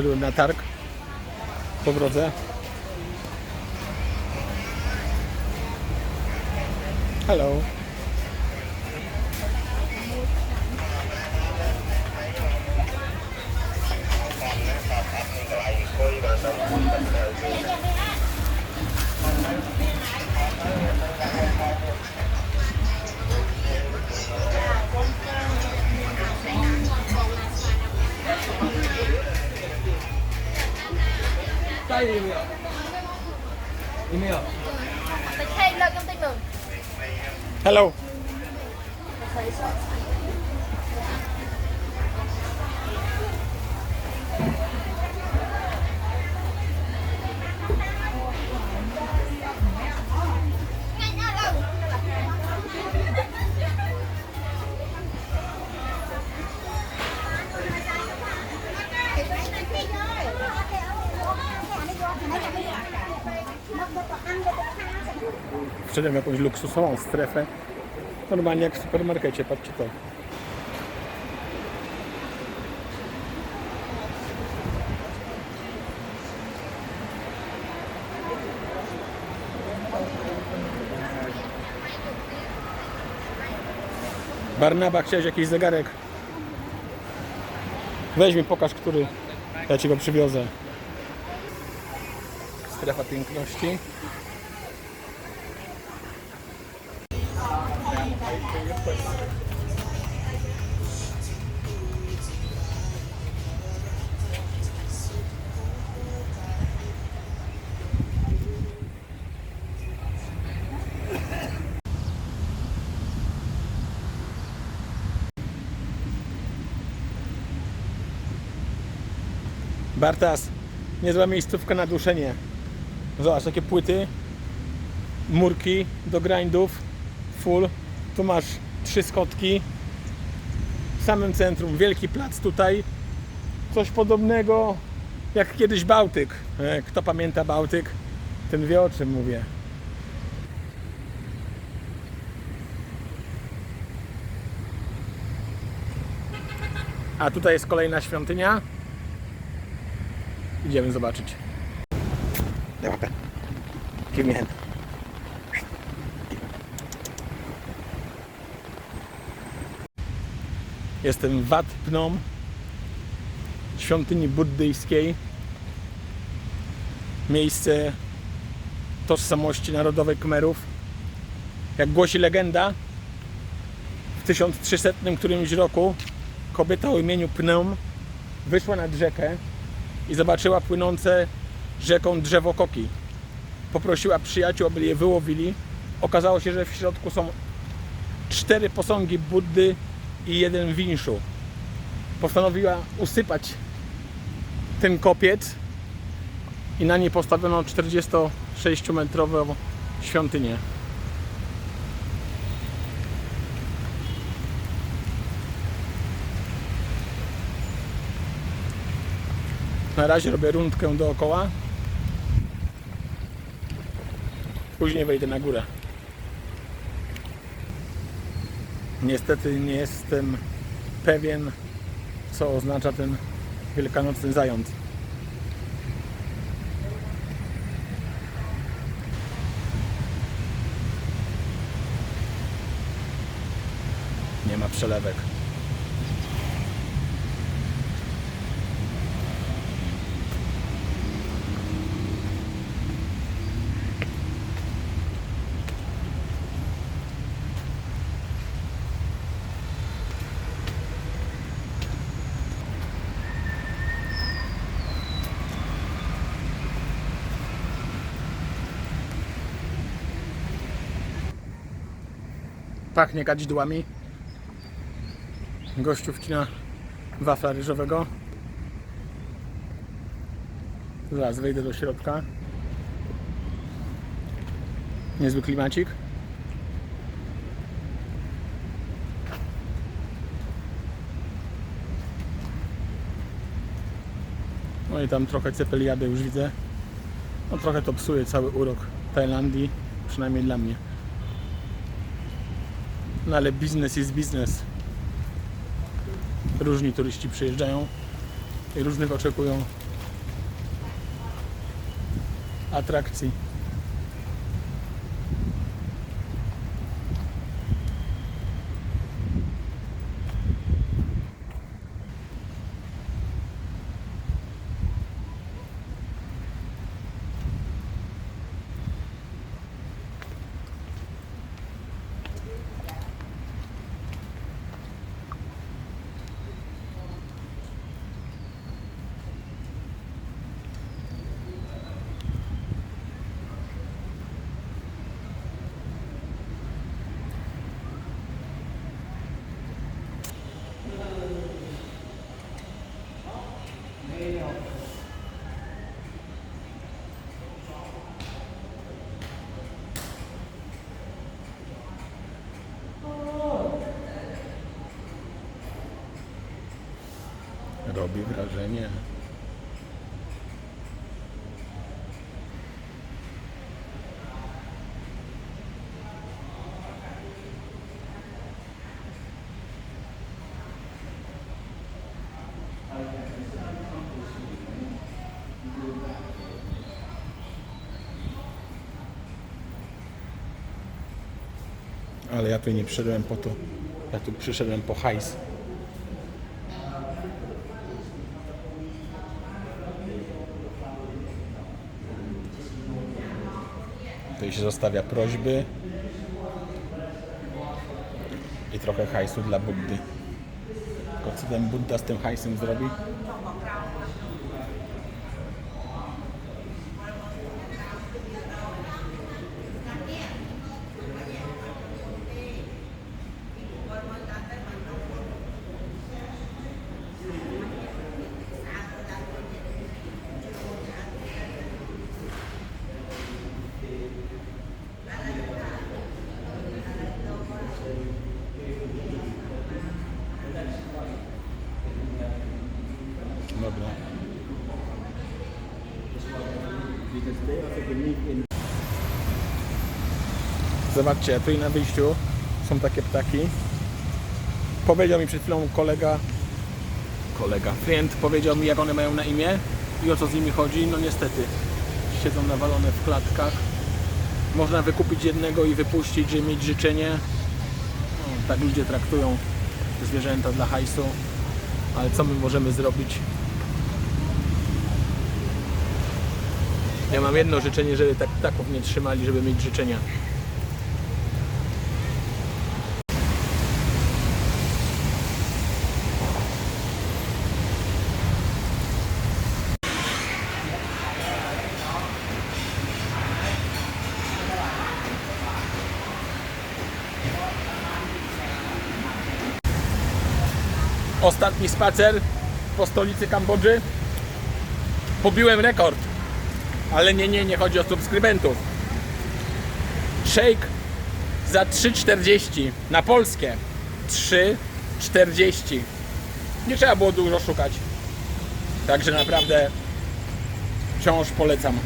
Wszedłem na targ po drodze. Hello. 의미야. 의미야. Thấy lên trong tin mừng. Hello. Hello. Wszedłem w jakąś luksusową strefę. Normalnie jak w supermarkecie, patrzcie to. Barnaba, chciałeś jakiś zegarek? Weź mi, pokaż, który. Ja ci go przywiozę. Strefa piękności. Bartas, niezła miejscówka na duszenie. Zobacz, takie płyty, murki do grindów, full. Tu masz trzy skotki. W samym centrum wielki plac tutaj. Coś podobnego jak kiedyś Bałtyk. E, Kto pamięta Bałtyk, ten wie o czym mówię. A tutaj jest kolejna świątynia. Idziemy zobaczyć. Daj łapę. Give me hand. Jestem w Wat Phnom, świątyni buddyjskiej. Miejsce tożsamości narodowej Khmerów. Jak głosi legenda, w 1300 którymś roku kobieta o imieniu Pnom wyszła nad rzekę i zobaczyła płynące rzeką drzewo koki. Poprosiła przyjaciół, aby je wyłowili. Okazało się, że w środku są cztery posągi Buddy i jeden winszu. Postanowiła usypać ten kopiec i na niej postawiono 46-metrową świątynię. Na razie robię rundkę dookoła. Później wejdę na górę. Niestety nie jestem pewien, co oznacza ten wielkanocny zając. Nie ma przelewek. Pachnie kadzidłami. Gościu wcina wafla ryżowego. Zaraz wejdę do środka. Niezły klimacik. No i tam trochę cepeliady już widzę. No trochę to psuje cały urok Tajlandii, przynajmniej dla mnie. No ale biznes jest biznes. Różni turyści przyjeżdżają i różnych oczekują atrakcji. Robi wrażenie. Ale ja tu nie przyszedłem po to. Ja tu przyszedłem po hajs. Się zostawia prośby i trochę hajsu dla Buddy. Tylko co ten Budda z tym hajsem zrobi? Dobra. Zobaczcie, tu i na wyjściu są takie ptaki. Powiedział mi przed chwilą kolega, kolega, klient powiedział mi jak one mają na imię i o co z nimi chodzi. No niestety, siedzą nawalone w klatkach. Można wykupić jednego i wypuścić, żeby mieć życzenie. No, tak ludzie traktują zwierzęta dla hajsu. Ale co my możemy zrobić? Ja mam jedno życzenie, żeby tak ptaków nie trzymali, żeby mieć życzenia. Ostatni spacer po stolicy Kambodży. Pobiłem rekord. Ale nie, nie, nie chodzi o subskrybentów. Shake za 3,40 na polskie. 3,40. Nie trzeba było dużo szukać. Także naprawdę wciąż polecam.